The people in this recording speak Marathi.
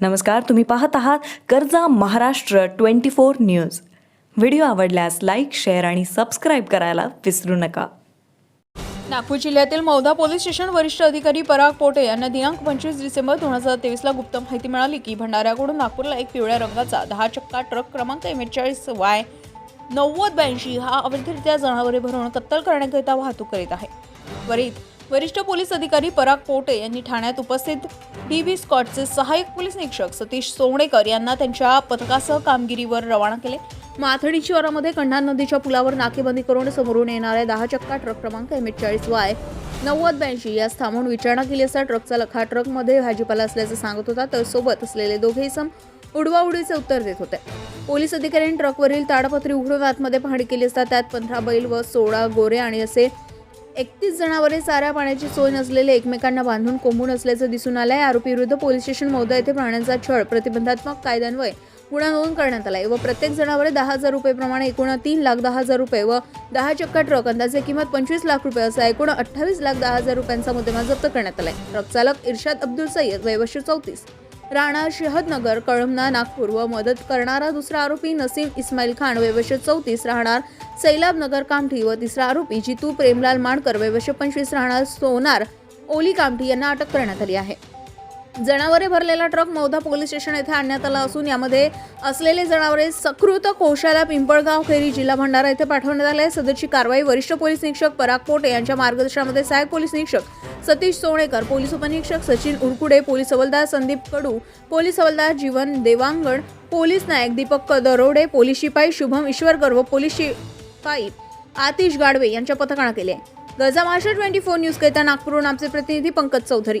नमस्कार तुम्ही पाहत आहात कर्जा Maharashtra twenty four news. Video आवडल्यास लाईक शेअर आणि सबस्क्राईब करायला विसरू नका. नागपूर जिल्ह्यातील मौदा पोलीस स्टेशन वरिष्ठ अधिकारी पराग पोटे यांना दिनांक पंचवीस डिसेंबर दोन हजार तेवीसला गुप्त माहिती मिळाली की भंडाऱ्याकडून नागपूरला एक पिवळ्या रंगाचा दहा चक्का ट्रक क्रमांक एमेचाळीस वाय नव्वद ब्याऐंशी हा अवैधरित्या जनावरे भरून कत्तल करण्याकरिता वाहतूक करीत आहे. त्वरित वरिष्ठ पोलीस अधिकारी पराग पोटे यांनी ठाण्यात उपस्थित डी व्ही स्कॉटचे सहाय्यक पोलीस निरीक्षक सतीश सोवणेकर यांना त्यांच्या पथकासह कामगिरीवर रवाना केले. माथडी शहरामध्ये कंढा नदीच्या पुलावर नाकेबंदी करून समोरून येणाऱ्या दहा चक्का ट्रक क्रमांक एम एच चाळीस वाय नव्वद ब्याऐंशी यास थांबवून विचारणा केली असता ट्रकचा लखा ट्रकमध्ये भाजीपाला असल्याचं सांगत होता तर सोबत असलेले दोघे सम उडवाउडीचे उत्तर देत होते. पोलीस अधिकाऱ्यांनी ट्रकवरील ताडपत्री उघडून आतमध्ये पाहणी केली असता त्यात पंधरा बैल व सोळा गोरे आणि असे एकतीस जनावरे साऱ्या पाण्याची सोय नसलेले एकमेकांना बांधून कोंबून असल्याचं दिसून आलंय. आरोपी विरुद्ध पोलीस स्टेशन मौदा येथे प्राण्यांचा छळ प्रतिबंधात्मक कायद्यान्वये गुन्हा नोंद करण्यात आलाय व प्रत्येक जनावरे दहा हजार रुपये प्रमाणे एकूण तीन लाख दहा हजार रुपये व दहा चक्का ट्रक अंदाजे किंमत पंचवीस लाख रुपये असा एकूण अठ्ठावीस लाख दहा हजार रुपयांचा मुद्देमाल जप्त करण्यात आलाय. ट्रक चालक इर्शाद अब्दुल सय्यद वयवर्ष चौतीस. राणा शहदनगर कळमना नागपूर व मदत करणारा दुसरा आरोपी नसीम इस्माईल खान वयवर्ष चौतीस राहणार. सैलाब नगर कामठी व तिसरा आरोपी जितू प्रेमलाल माणकर वयवर्ष पंचवीस राहणार सोनार ओली कामठी यांना अटक करण्यात आली आहे. जनावरे भरलेला ट्रक मौदा पोलीस स्टेशन येथे आणण्यात आला असून यामध्ये असलेले जनावरे सकृत कोशाला पिंपळगाव खेरी जिल्हा भंडारा येथे पाठवण्यात आले आहे. सदरची कारवाई वरिष्ठ पोलीस निरीक्षक पराग पोटे यांच्या मार्गदर्शनामध्ये सहाय्यक पोलीस निरीक्षक सतीश सोनेकर पोलीस उपनिरीक्षक सचिन उरकुडे पोलीस हवालदार संदीप कडू पोलीस हवालदार जीवन देवांगण पोलीस नायक दीपक दरोडे पोलीस शिपाई शुभम ईश्वरकर व पोलीस शिपाई आतिश गाडवे यांच्या पथकानं केले गजा महाराष्ट्र ट्वेंटी फोर न्यूज करता नागपूरहून आमचे प्रतिनिधी पंकज चौधरी.